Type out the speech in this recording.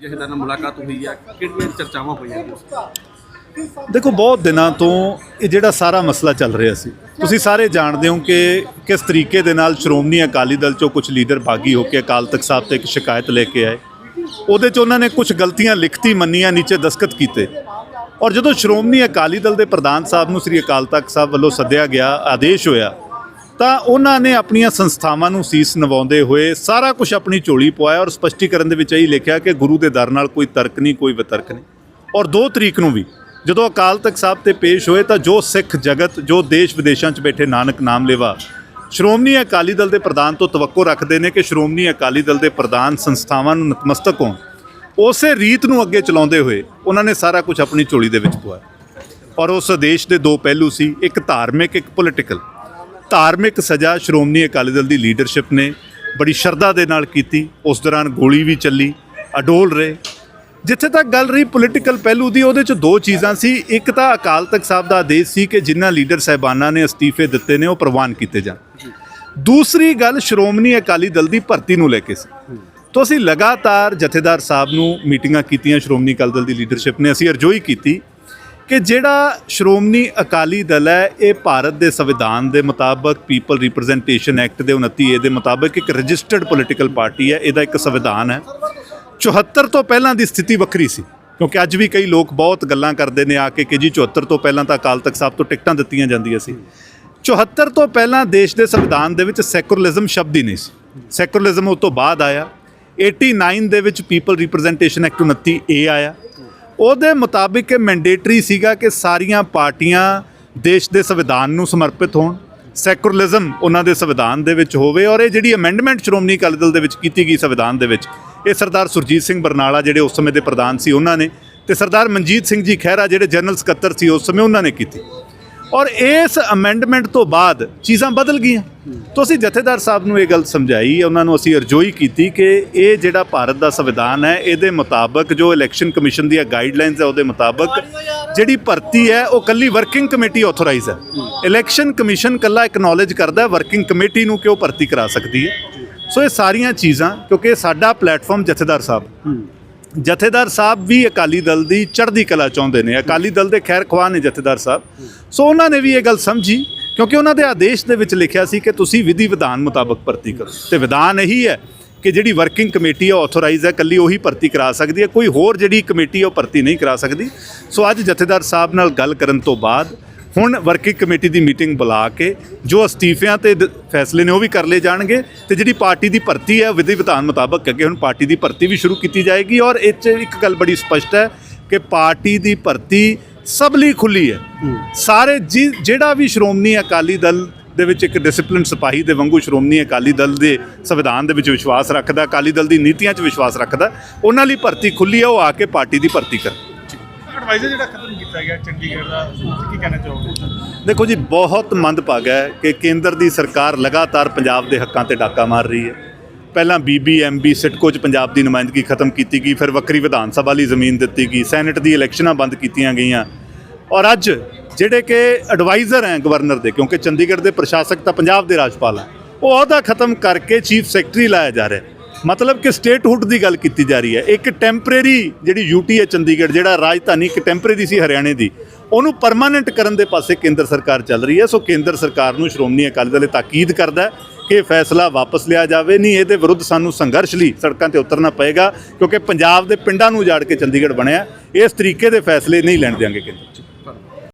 ਜਿਹਨਾਂ ਨਾਲ ਮੁਲਾਕਾਤ ਹੋਈ ਹੈ ਕਿਹੜੀਆਂ ਚਰਚਾਵਾਂ ਹੋਈਆਂ? ਦੇਖੋ, ਬਹੁਤ ਦਿਨਾਂ ਤੋਂ ਇਹ ਜਿਹੜਾ ਸਾਰਾ ਮਸਲਾ ਚੱਲ ਰਿਹਾ ਸੀ। ਤੁਸੀਂ ਸਾਰੇ ਜਾਣਦੇ ਹੋ ਕਿ ਕਿਸ ਤਰੀਕੇ ਦੇ ਨਾਲ ਸ਼੍ਰੋਮਣੀ ਅਕਾਲੀ ਦਲ ਚੋਂ ਕੁਝ ਲੀਡਰ ਬਾਗੀ ਹੋ ਕੇ ਅਕਾਲ ਤਖਤ ਸਾਹਿਬ ਤੇ ਇੱਕ ਸ਼ਿਕਾਇਤ ਲੈ ਕੇ ਆਏ। ਉਹਦੇ 'ਚ ਉਹਨਾਂ ਨੇ ਕੁਝ ਗਲਤੀਆਂ ਲਿਖਤੀ, ਮੰਨੀਆਂ, ਨੀਚੇ ਦਸਖਤ ਕੀਤੇ। ਔਰ ਜਦੋਂ ਸ਼੍ਰੋਮਣੀ ਅਕਾਲੀ ਦਲ ਦੇ ਪ੍ਰਧਾਨ ਸਾਹਿਬ ਨੂੰ ਸ੍ਰੀ ਅਕਾਲ ਤਖਤ ਸਾਹਿਬ ਵੱਲੋਂ ਸੱਦਿਆ ਗਿਆ, ਆਦੇਸ਼ ਹੋਇਆ ਤਾਂ ਉਹਨਾਂ ਨੇ ਆਪਣੀਆਂ ਸੰਸਥਾਵਾਂ ਨੂੰ ਸੀਸ ਨਵਾਉਂਦੇ ਹੋਏ ਸਾਰਾ ਕੁਝ ਆਪਣੀ ਝੋਲੀ ਪਵਾਇਆ ਔਰ ਸਪਸ਼ਟੀਕਰਨ ਦੇ ਵਿੱਚ ਇਹੀ ਲਿਖਿਆ ਕਿ ਗੁਰੂ ਦੇ ਦਰ ਨਾਲ ਕੋਈ ਤਰਕ ਨਹੀਂ, ਕੋਈ ਵਿਤਰਕ ਨਹੀਂ। ਔਰ 2 ਤਰੀਕ ਨੂੰ ਵੀ, ਜਦੋਂ ਅਕਾਲ ਤਖਤ ਸਾਹਿਬ ਤੇ ਪੇਸ਼ ਹੋਏ ਤਾਂ ਜੋ ਸਿੱਖ ਜਗਤ, ਜੋ ਦੇਸ਼ ਵਿਦੇਸ਼ਾਂ 'ਚ ਬੈਠੇ ਨਾਨਕ ਨਾਮ ਲੇਵਾ ਸ਼੍ਰੋਮਣੀ ਅਕਾਲੀ ਦਲ ਦੇ ਪ੍ਰਧਾਨ ਤੋਂ ਤਵੱਕੋ ਰੱਖਦੇ ਨੇ ਕਿ ਸ਼੍ਰੋਮਣੀ ਅਕਾਲੀ ਦਲ ਦੇ ਪ੍ਰਧਾਨ ਸੰਸਥਾਵਾਂ ਨੂੰ ਨਤਮਸਤਕ ਹੋਣ। ਉਸੇ ਰੀਤ ਨੂੰ ਅੱਗੇ ਚਲਾਉਂਦੇ ਹੋਏ ਉਹਨਾਂ ਨੇ ਸਾਰਾ ਕੁਝ ਆਪਣੀ ਝੋਲੀ ਦੇ ਵਿੱਚ ਪਵਾਇਆ। ਔਰ ਉਸ ਦੇਸ਼ ਦੇ ਦੋ ਪਹਿਲੂ ਸੀ, ਇੱਕ ਧਾਰਮਿਕ, ਇੱਕ ਪੋਲੀਟੀਕਲ ਧਾਰਮਿਕ ਸਜ਼ਾ ਸ਼੍ਰੋਮਣੀ ਅਕਾਲੀ ਦਲ ਦੀ ਲੀਡਰਸ਼ਿਪ ਨੇ ਬੜੀ ਸ਼ਰਧਾ ਦੇ ਨਾਲ ਕੀਤੀ। ਉਸ ਦੌਰਾਨ ਗੋਲੀ ਵੀ ਚੱਲੀ, ਅਡੋਲ ਰਹੇ। ਜਿੱਥੇ ਤੱਕ ਗੱਲ ਰਹੀ ਪੋਲੀਟੀਕਲ ਪਹਿਲੂ ਦੀ, ਉਹਦੇ ਚ ਦੋ ਚੀਜ਼ਾਂ ਸੀ। ਇੱਕ ਤਾਂ ਅਕਾਲ ਤਖਤ ਸਾਹਿਬ ਦਾ ਆਦੇਸ਼ ਸੀ ਕਿ ਜਿਨ੍ਹਾਂ ਲੀਡਰ ਸਾਹਿਬਾਨਾਂ ਨੇ ਅਸਤੀਫੇ ਦਿੱਤੇ ਨੇ, ਉਹ ਪ੍ਰਵਾਨ ਕੀਤੇ ਜਾਣ। ਦੂਸਰੀ ਗੱਲ ਸ਼੍ਰੋਮਣੀ ਅਕਾਲੀ ਦਲ ਦੀ ਭਰਤੀ ਨੂੰ ਲੈ ਕੇ ਸੀ। ਤੋਂ ਅਸੀਂ ਲਗਾਤਾਰ ਜਥੇਦਾਰ ਸਾਹਿਬ ਨੂੰ ਮੀਟਿੰਗਾਂ ਕੀਤੀਆਂ, ਸ਼੍ਰੋਮਣੀ ਅਕਾਲੀ ਦਲ ਦੀ ਲੀਡਰਸ਼ਿਪ ਨੇ। ਅਸੀਂ ਅਰਜ਼ੋਈ ਕੀਤੀ ਕਿ ਜਿਹੜਾ ਸ਼੍ਰੋਮਣੀ ਅਕਾਲੀ ਦਲ ਹੈ, ਇਹ ਭਾਰਤ ਦੇ ਸੰਵਿਧਾਨ ਦੇ ਮੁਤਾਬਕ ਪੀਪਲ ਰਿਪਰੈਜ਼ੈਂਟੇਸ਼ਨ ਐਕਟ ਦੇ 29 ਏ ਦੇ ਮੁਤਾਬਕ ਇੱਕ ਰਜਿਸਟਰਡ ਪੋਲੀਟੀਕਲ ਪਾਰਟੀ ਹੈ, ਇਹਦਾ ਇੱਕ ਸੰਵਿਧਾਨ ਹੈ। 74 ਤੋਂ ਪਹਿਲਾਂ ਦੀ ਸਥਿਤੀ ਵੱਖਰੀ ਸੀ, ਕਿਉਂਕਿ ਅੱਜ ਵੀ ਕਈ ਲੋਕ ਬਹੁਤ ਗੱਲਾਂ ਕਰਦੇ ਨੇ ਆ ਕੇ ਕਿ ਜੀ 74 ਤੋਂ ਪਹਿਲਾਂ ਤਾਂ ਅਕਾਲ ਤਖਤ ਸਾਹਿਬ ਤੋਂ ਟਿਕਟਾਂ ਦਿੱਤੀਆਂ ਜਾਂਦੀਆਂ ਸੀ। 74 ਤੋਂ ਪਹਿਲਾਂ ਦੇਸ਼ ਦੇ ਸੰਵਿਧਾਨ ਦੇ ਵਿੱਚ ਸੈਕੂਲਰਿਜ਼ਮ ਸ਼ਬਦ ਹੀ ਨਹੀਂ ਸੀ। ਸੈਕੂਲਰਿਜ਼ਮ ਉਸ ਤੋਂ ਬਾਅਦ ਆਇਆ। 89 ਦੇ ਵਿੱਚ ਪੀਪਲ ਰਿਪਰੈਜ਼ੈਂਟੇਸ਼ਨ ਐਕਟ 29 ਏ ਆਇਆ। ਉਹਦੇ ਮੁਤਾਬਿਕ ਇਹ ਮੈਂਡੇਟਰੀ ਸੀਗਾ ਕਿ ਸਾਰੀਆਂ ਪਾਰਟੀਆਂ ਦੇਸ਼ ਦੇ ਸੰਵਿਧਾਨ ਨੂੰ ਸਮਰਪਿਤ ਹੋਣ ਸੈਕੂਲਰਿਜ਼ਮ ਉਹਨਾਂ ਦੇ ਸੰਵਿਧਾਨ ਦੇ ਵਿੱਚ ਹੋਵੇ ਔਰ ਇਹ ਜਿਹੜੀ ਅਮੈਂਡਮੈਂਟ ਸ਼੍ਰੋਮਣੀ ਅਕਾਲੀ ਦਲ ਦੇ ਵਿੱਚ ਕੀਤੀ ਗਈ ਸੰਵਿਧਾਨ ਦੇ ਵਿੱਚ, ਇਹ ਸਰਦਾਰ ਸੁਰਜੀਤ ਸਿੰਘ ਬਰਨਾਲਾ ਜਿਹੜੇ ਉਸ ਸਮੇਂ ਦੇ ਪ੍ਰਧਾਨ ਸੀ ਉਹਨਾਂ ਨੇ ਤੇ ਸਰਦਾਰ ਮਨਜੀਤ ਸਿੰਘ ਜੀ ਖਹਿਰਾ ਜਿਹੜੇ ਜਨਰਲ ਸਕੱਤਰ ਸੀ ਉਸ ਸਮੇਂ ਉਹਨਾਂ ਨੇ ਕੀਤੀ। ਔਰ ਇਸ ਅਮੈਂਡਮੈਂਟ ਤੋਂ ਬਾਅਦ ਚੀਜ਼ਾਂ ਬਦਲ ਗਈਆਂ। ਤੋਂ ਅਸੀਂ ਜਥੇਦਾਰ ਸਾਹਿਬ ਨੂੰ ਇਹ ਗੱਲ ਸਮਝਾਈ, ਉਹਨਾਂ ਨੂੰ ਅਸੀਂ ਅਰਜ਼ੋਈ ਕੀਤੀ ਕਿ ਇਹ ਜਿਹੜਾ ਭਾਰਤ ਦਾ ਸੰਵਿਧਾਨ ਹੈ, ਇਹਦੇ ਮੁਤਾਬਕ ਜੋ ਇਲੈਕਸ਼ਨ ਕਮਿਸ਼ਨ ਦੀਆਂ ਗਾਈਡਲਾਈਨਸ ਹੈ, ਉਹਦੇ ਮੁਤਾਬਕ ਜਿਹੜੀ ਭਰਤੀ ਹੈ, ਉਹ ਕੱਲੀ ਵਰਕਿੰਗ ਕਮੇਟੀ ਆਥੋਰਾਈਜ਼ ਹੈ। ਇਲੈਕਸ਼ਨ ਕਮਿਸ਼ਨ ਕੱਲਾ ਐਕਨੋਲਜ ਕਰਦਾ ਹੈ ਵਰਕਿੰਗ ਕਮੇਟੀ ਨੂੰ ਕਿ ਉਹ ਭਰਤੀ ਕਰਾ ਸਕਦੀ ਹੈ। ਸੋ ਇਹ ਸਾਰੀਆਂ ਚੀਜ਼ਾਂ, ਕਿਉਂਕਿ ਸਾਡਾ ਪਲੇਟਫਾਰਮ ਜਥੇਦਾਰ ਸਾਹਿਬ। ਜਥੇਦਾਰ ਸਾਹਿਬ ਵੀ ਅਕਾਲੀ ਦਲ ਦੀ ਚੜ੍ਹਦੀ ਕਲਾ ਚਾਹੁੰਦੇ ਨੇ। ਅਕਾਲੀ ਦਲ ਦੇ ਖੈਰ ਖਵਾਹ ਨੇ ਜਥੇਦਾਰ ਸਾਹਿਬ। ਸੋ ਉਹਨਾਂ ਨੇ ਵੀ ਇਹ ਗੱਲ ਸਮਝੀ, ਕਿਉਂਕਿ ਉਹਨਾਂ ਦੇ ਆਦੇਸ਼ ਦੇ ਵਿੱਚ ਲਿਖਿਆ ਸੀ ਕਿ ਤੁਸੀਂ ਵਿਧੀ ਵਿਧਾਨ ਮੁਤਾਬਕ ਭਰਤੀ ਕਰੋ। ਤੇ ਵਿਧਾਨ ਇਹੀ ਹੈ ਕਿ ਜਿਹੜੀ ਵਰਕਿੰਗ ਕਮੇਟੀ ਹੈ ਆਥੋਰਾਈਜ਼ ਹੈ ਕੱਲੀ ਉਹੀ ਭਰਤੀ ਕਰਾ ਸਕਦੀ ਹੈ। ਕੋਈ ਹੋਰ ਜਿਹੜੀ ਕਮੇਟੀ ਉਹ ਭਰਤੀ ਨਹੀਂ ਕਰਾ ਸਕਦੀ। ਸੋ ਅੱਜ ਜਥੇਦਾਰ ਸਾਹਿਬ ਨਾਲ ਗੱਲ ਕਰਨ ਤੋਂ ਬਾਅਦ ਹੁਣ ਵਰਕਿੰਗ ਕਮੇਟੀ ਦੀ ਮੀਟਿੰਗ ਬੁਲਾ ਕੇ ਜੋ ਅਸਤੀਫਿਆਂ ਤੇ ਦ- ਫੈਸਲੇ ਨੇ ਉਹ ਵੀ ਕਰ ਲਏ ਜਾਣਗੇ ਤੇ ਜਿਹੜੀ ਪਾਰਟੀ ਦੀ ਭਰਤੀ ਹੈ ਵਿਧੀ ਵਿਧਾਨ ਮੁਤਾਬਕ ਅੱਗੇ ਹੁਣ ਪਾਰਟੀ ਦੀ ਭਰਤੀ ਵੀ ਸ਼ੁਰੂ ਕੀਤੀ ਜਾਏਗੀ ਔਰ ਇਹ 'ਚ ਇੱਕ ਗੱਲ ਬੜੀ ਸਪਸ਼ਟ ਹੈ ਕਿ ਪਾਰਟੀ ਦੀ ਭਰਤੀ ਸਭ ਲਈ ਖੁੱਲੀ ਹੈ। ਸਾਰੇ ਜਿ- ਜਿਹੜਾ ਵੀ ਸ਼੍ਰੋਮਣੀ ਅਕਾਲੀ ਦਲ ਦੇ ਵਿੱਚ ਇੱਕ ਡਿਸਪਲਿਨ ਸਿਪਾਹੀ ਦੇ ਵਾਂਗੂ ਸ਼੍ਰੋਮਣੀ ਅਕਾਲੀ ਦਲ ਦੇ ਸੰਵਿਧਾਨ ਦੇ ਵਿੱਚ ਵਿਸ਼ਵਾਸ ਰੱਖਦਾ ਅਕਾਲੀ ਦਲ ਦੀ ਨੀਤੀਆਂ 'ਚ ਵਿਸ਼ਵਾਸ ਰੱਖਦਾ ਉਹਨਾਂ ਲਈ ਭਰਤੀ ਖੁੱਲੀ ਹੈ ਉਹ ਆ ਕੇ ਪਾਰਟੀ ਦੀ ਭਰਤੀ ਕਰਨ। ਐਡਵਾਈਜ਼ਰ ਜਿਹੜਾ ਖਤਮ ਕੀਤਾ ਗਿਆ ਚੰਡੀਗੜ੍ਹ ਦਾ? ਕੀ ਕਹਿਣਾ ਚਾਹੋਗੇ? ਦੇਖੋ ਜੀ, ਬਹੁਤ ਮੰਦਭਾਗਾ ਹੈ ਕਿ ਕੇਂਦਰ ਦੀ ਸਰਕਾਰ ਲਗਾਤਾਰ ਪੰਜਾਬ ਦੇ ਹੱਕਾਂ ਤੇ ਡਾਕਾ ਮਾਰ ਰਹੀ ਹੈ। ਪਹਿਲਾਂ ਬੀਬੀਐਮਬੀ ਸਿਟਕੋ ਚ ਪੰਜਾਬ ਦੀ ਨੁਮਾਇੰਦਗੀ ਖਤਮ ਕੀਤੀ ਗਈ, ਫਿਰ ਵੱਖਰੀ ਵਿਧਾਨ ਸਭਾ ਲਈ ਜ਼ਮੀਨ ਦਿੱਤੀ ਗਈ, ਸੈਨੇਟ ਦੀ ਇਲੈਕਸ਼ਨਾਂ ਬੰਦ ਕੀਤੀਆਂ ਗਈਆਂ। ਔਰ ਅੱਜ ਜਿਹੜੇ ਕਿ ਐਡਵਾਈਜ਼ਰ ਹੈ ਗਵਰਨਰ ਦੇ, ਕਿਉਂਕਿ ਚੰਡੀਗੜ੍ਹ ਦੇ ਪ੍ਰਸ਼ਾਸਕ ਤਾਂ ਪੰਜਾਬ ਦੇ ਰਾਜਪਾਲ ਹੈ, ਉਹ ਅਹੁਦਾ ਖਤਮ ਕਰਕੇ ਚੀਫ ਸੈਕਟਰੀ ਲਾਇਆ ਜਾ ਰਿਹਾ ਮਤਲਬ ਕਿ ਸਟੇਟਹੁੱਡ ਦੀ ਗੱਲ ਕੀਤੀ ਜਾ ਰਹੀ ਹੈ। ਇੱਕ ਟੈਂਪਰੇਰੀ ਜਿਹੜੀ ਯੂਟੀ ਹੈ ਚੰਡੀਗੜ੍ਹ, ਜਿਹੜਾ ਰਾਜਧਾਨੀ ਇੱਕ ਟੈਂਪਰੇਰੀ ਸੀ ਹਰਿਆਣੇ ਦੀ, ਉਹਨੂੰ ਪਰਮਾਨੈਂਟ ਕਰਨ ਦੇ ਪਾਸੇ ਕੇਂਦਰ ਸਰਕਾਰ ਚੱਲ ਰਹੀ ਹੈ। ਸੋ ਕੇਂਦਰ ਸਰਕਾਰ ਨੂੰ ਸ਼੍ਰੋਮਣੀ ਅਕਾਲੀ ਦਲ ਤਾਕੀਦ ਕਰਦਾ ਹੈ ਕਿ ਇਹ ਫੈਸਲਾ ਵਾਪਸ ਲਿਆ ਜਾਵੇ। ਨਹੀਂ, ਇਹਦੇ ਵਿਰੁੱਧ ਸਾਨੂੰ ਸੰਘਰਸ਼ ਲਈ ਸੜਕਾਂ ਤੇ ਉਤਰਨਾ ਪਏਗਾ, ਕਿਉਂਕਿ ਪੰਜਾਬ ਦੇ ਪਿੰਡਾਂ ਨੂੰ ਉਜਾੜ ਕੇ ਚੰਡੀਗੜ੍ਹ ਬਣਿਆ ਇਸ ਤਰੀਕੇ ਦੇ ਫੈਸਲੇ ਨਹੀਂ ਲੈਣ ਦਿਆਂਗੇ ਕੇਂਦਰ 'ਚ।